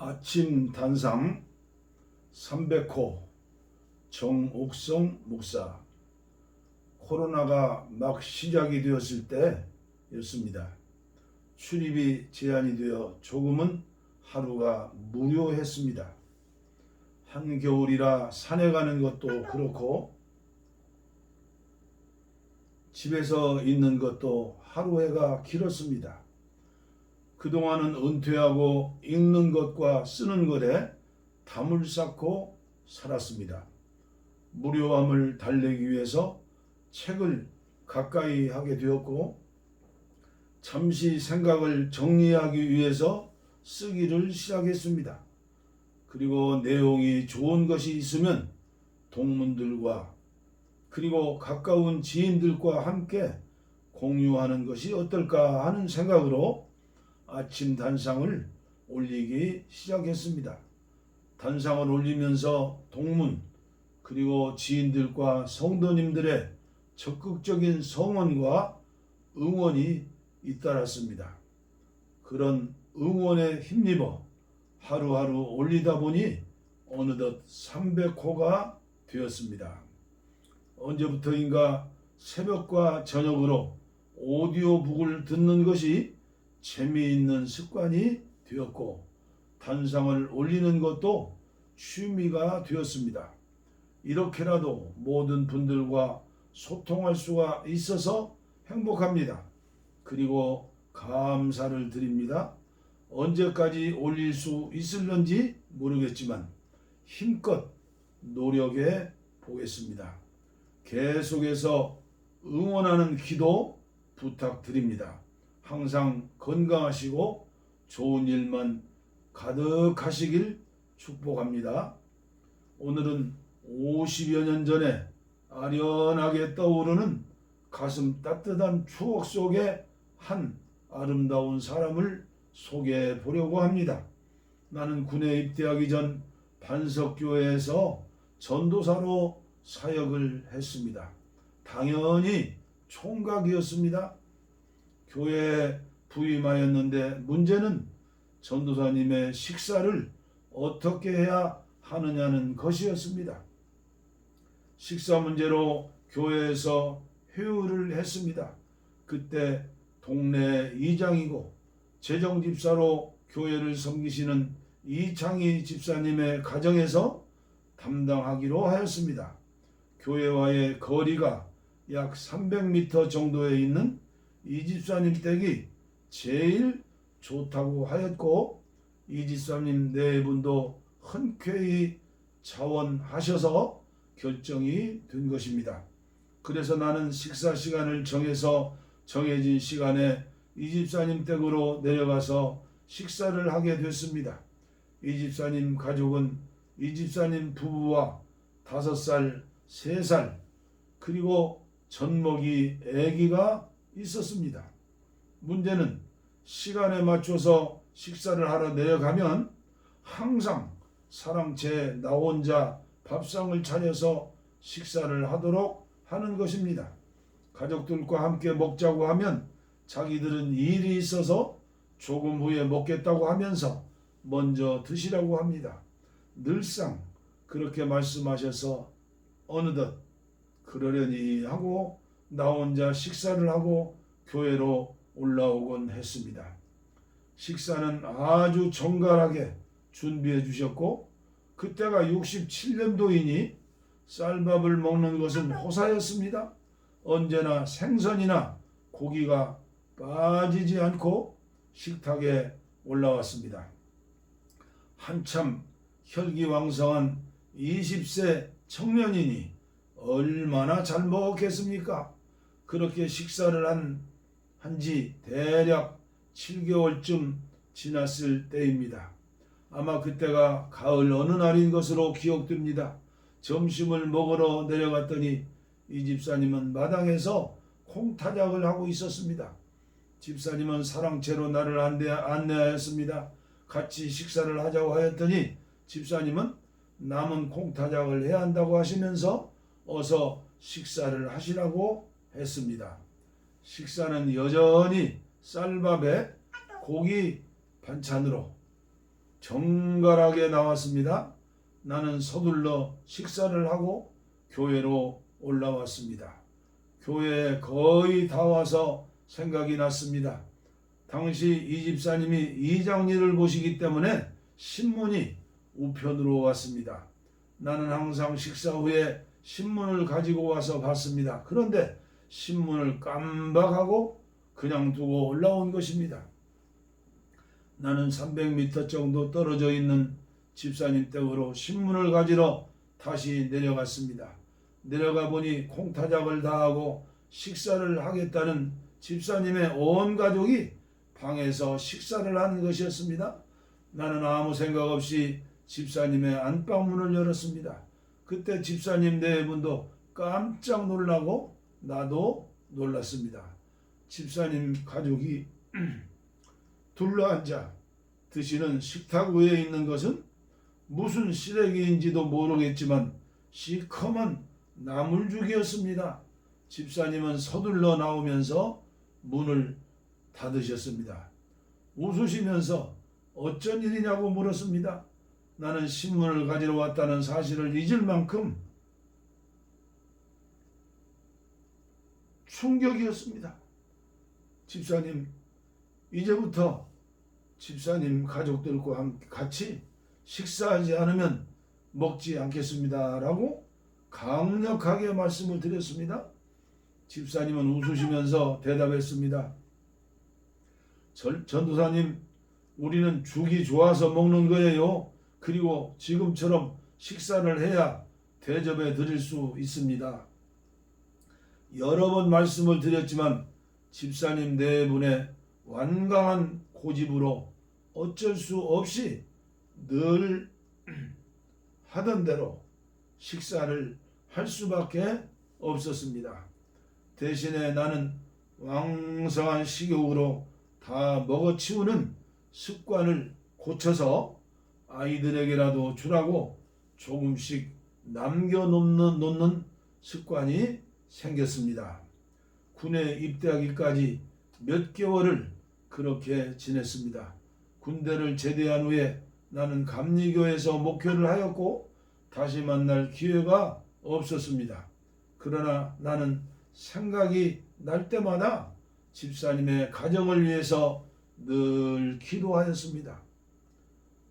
아침 단상 300호 정옥성 목사 코로나가 막 시작이 되었을 때였습니다. 출입이 제한이 되어 조금은 하루가 무료했습니다. 한겨울이라 산에 가는 것도 그렇고 집에서 있는 것도 하루 해가 길었습니다. 그동안은 은퇴하고 읽는 것과 쓰는 것에 담을 쌓고 살았습니다. 무료함을 달래기 위해서 책을 가까이 하게 되었고 잠시 생각을 정리하기 위해서 쓰기를 시작했습니다. 그리고 내용이 좋은 것이 있으면 동문들과 그리고 가까운 지인들과 함께 공유하는 것이 어떨까 하는 생각으로 아침 단상을 올리기 시작했습니다. 단상을 올리면서 동문 그리고 지인들과 성도님들의 적극적인 성원과 응원이 잇따랐습니다. 그런 응원에 힘입어 하루하루 올리다 보니 어느덧 300호가 되었습니다. 언제부터인가 새벽과 저녁으로 오디오북을 듣는 것이 재미있는 습관이 되었고 단상을 올리는 것도 취미가 되었습니다. 이렇게라도 모든 분들과 소통할 수가 있어서 행복합니다. 그리고 감사를 드립니다. 언제까지 올릴 수 있을런지 모르겠지만 힘껏 노력해 보겠습니다. 계속해서 응원하는 기도 부탁드립니다. 항상 건강하시고 좋은 일만 가득하시길 축복합니다. 오늘은 50여 년 전에 아련하게 떠오르는 가슴 따뜻한 추억 속의 한 아름다운 사람을 소개해 보려고 합니다. 나는 군에 입대하기 전 반석교회에서 전도사로 사역을 했습니다. 당연히 총각이었습니다. 교회에 부임하였는데 문제는 전도사님의 식사를 어떻게 해야 하느냐는 것이었습니다. 식사 문제로 교회에서 회의를 했습니다. 그때 동네 이장이고 재정 집사로 교회를 섬기시는 이창희 집사님의 가정에서 담당하기로 하였습니다. 교회와의 거리가 약 300m 정도에 있는 이 집사님 댁이 제일 좋다고 하였고 이 집사님 네 분도 흔쾌히 자원하셔서 결정이 된 것입니다. 그래서 나는 식사 시간을 정해서 정해진 시간에 이 집사님 댁으로 내려가서 식사를 하게 됐습니다. 이 집사님 가족은 이 집사님 부부와 다섯 살, 세 살, 그리고 젖먹이 아기가 있었습니다. 문제는 시간에 맞춰서 식사를 하러 내려가면 항상 사랑채 나 혼자 밥상을 차려서 식사를 하도록 하는 것입니다. 가족들과 함께 먹자고 하면 자기들은 일이 있어서 조금 후에 먹겠다고 하면서 먼저 드시라고 합니다. 늘상 그렇게 말씀하셔서 어느덧 그러려니 하고 나 혼자 식사를 하고 교회로 올라오곤 했습니다. 식사는 아주 정갈하게 준비해 주셨고 그때가 67년도이니 쌀밥을 먹는 것은 호사였습니다. 언제나 생선이나 고기가 빠지지 않고 식탁에 올라왔습니다. 한참 혈기왕성한 20세 청년이니 얼마나 잘 먹었겠습니까? 그렇게 식사를 한, 한지 대략 7개월쯤 지났을 때입니다. 아마 그때가 가을 어느 날인 것으로 기억됩니다. 점심을 먹으러 내려갔더니 이 집사님은 마당에서 콩타작을 하고 있었습니다. 집사님은 사랑채로 나를 안내, 안내하였습니다. 같이 식사를 하자고 하였더니 집사님은 남은 콩타작을 해야 한다고 하시면서 어서 식사를 하시라고 했습니다. 식사는 여전히 쌀밥에 고기 반찬으로 정갈하게 나왔습니다. 나는 서둘러 식사를 하고 교회로 올라왔습니다. 교회에 거의 다 와서 생각이 났습니다. 당시 이 집사님이 이장일을 보시기 때문에 신문이 우편으로 왔습니다. 나는 항상 식사 후에 신문을 가지고 와서 봤습니다. 그런데 신문을 깜박하고 그냥 두고 올라온 것입니다. 나는 300m 정도 떨어져 있는 집사님 댁으로 신문을 가지러 다시 내려갔습니다. 내려가 보니 콩타작을 다하고 식사를 하겠다는 집사님의 온 가족이 방에서 식사를 하는 것이었습니다. 나는 아무 생각 없이 집사님의 안방문을 열었습니다. 그때 집사님 네 분도 깜짝 놀라고 나도 놀랐습니다. 집사님 가족이 둘러앉아 드시는 식탁 위에 있는 것은 무슨 시래기인지도 모르겠지만 시커먼 나물죽이었습니다. 집사님은 서둘러 나오면서 문을 닫으셨습니다. 웃으시면서 어쩐 일이냐고 물었습니다. 나는 신문을 가지러 왔다는 사실을 잊을 만큼 충격이었습니다. 집사님, 이제부터 집사님 가족들과 같이 식사하지 않으면 먹지 않겠습니다. 라고 강력하게 말씀을 드렸습니다. 집사님은 웃으시면서 대답했습니다. 전- 전도사님, 우리는 죽이 좋아서 먹는 거예요. 그리고 지금처럼 식사를 해야 대접해 드릴 수 있습니다. 여러 번 말씀을 드렸지만 집사님 네 분의 완강한 고집으로 어쩔 수 없이 늘 하던 대로 식사를 할 수밖에 없었습니다. 대신에 나는 왕성한 식욕으로 다 먹어치우는 습관을 고쳐서 아이들에게라도 주라고 조금씩 남겨놓는 놓는 습관이 생겼습니다. 군에 입대하기까지 몇 개월을 그렇게 지냈습니다. 군대를 제대한 후에 나는 감리교에서 목회를 하였고 다시 만날 기회가 없었습니다. 그러나 나는 생각이 날 때마다 집사님의 가정을 위해서 늘 기도하였습니다.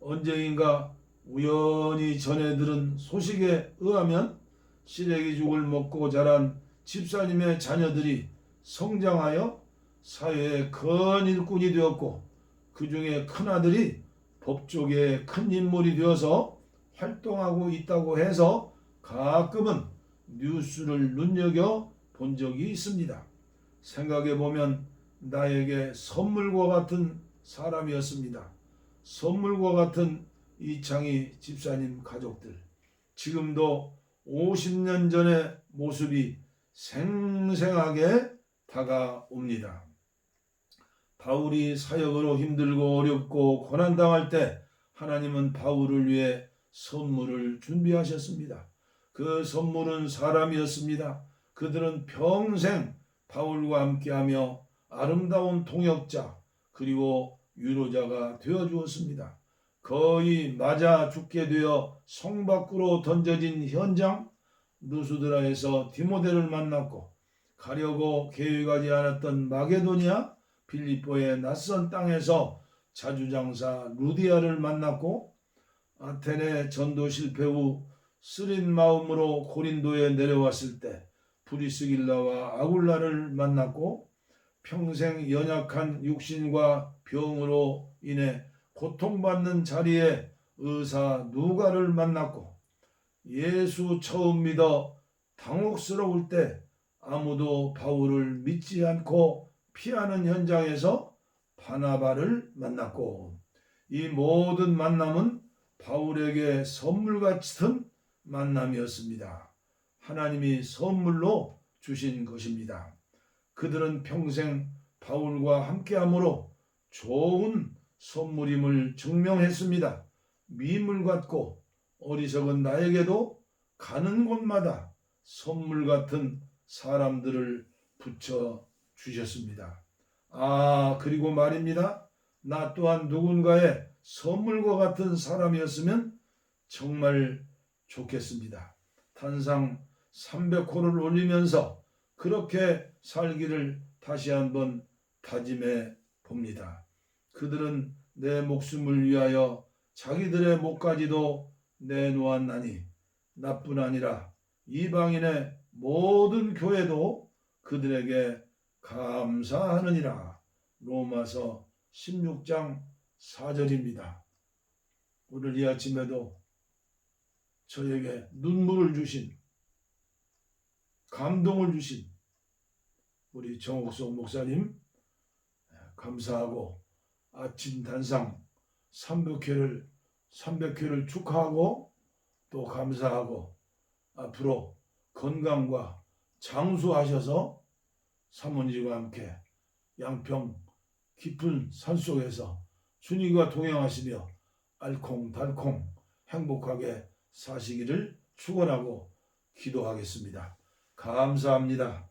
언제인가 우연히 전해 들은 소식에 의하면 시래기 죽을 먹고 자란 집사님의 자녀들이 성장하여 사회의 큰 일꾼이 되었고 그 중에 큰 아들이 법조계의 큰 인물이 되어서 활동하고 있다고 해서 가끔은 뉴스를 눈여겨 본 적이 있습니다. 생각해 보면 나에게 선물과 같은 사람이었습니다. 선물과 같은 이창희 집사님 가족들. 지금도 50년 전의 모습이 생생하게 다가옵니다. 바울이 사역으로 힘들고 어렵고 고난당할 때 하나님은 바울을 위해 선물을 준비하셨습니다. 그 선물은 사람이었습니다. 그들은 평생 바울과 함께하며 아름다운 통역자 그리고 유로자가 되어 주었습니다. 거의 맞아 죽게 되어 성 밖으로 던져진 현장 누수드라에서 디모데를 만났고 가려고 계획하지 않았던 마게도니아 빌립보의 낯선 땅에서 자주장사 루디아를 만났고 아테네 전도 실패 후 쓰린 마음으로 고린도에 내려왔을 때 브리스길라와 아굴라를 만났고 평생 연약한 육신과 병으로 인해 고통받는 자리에 의사 누가를 만났고 예수 처음 믿어 당혹스러울 때 아무도 바울을 믿지 않고 피하는 현장에서 바나바를 만났고 이 모든 만남은 바울에게 선물 같은 만남이었습니다. 하나님이 선물로 주신 것입니다. 그들은 평생 바울과 함께함으로 좋은 선물임을 증명했습니다. 미물 같고 어리석은 나에게도 가는 곳마다 선물 같은 사람들을 붙여 주셨습니다. 아, 그리고 말입니다. 나 또한 누군가의 선물과 같은 사람이었으면 정말 좋겠습니다. 탄상 300호를 올리면서 그렇게 살기를 다시 한번 다짐해 봅니다. 그들은 내 목숨을 위하여 자기들의 목까지도 내놓았나니 나뿐 아니라 이방인의 모든 교회도 그들에게 감사하느니라. 로마서 16장 4절입니다. 오늘 이 아침에도 저에게 눈물을 주신 감동을 주신 우리 정옥석 목사님 감사하고 아침 단상 300회를 300회를 축하하고 또 감사하고 앞으로 건강과 장수하셔서 사모님과 함께 양평 깊은 산속에서 주님과 동행하시며 알콩달콩 행복하게 사시기를 축원하고 기도하겠습니다. 감사합니다.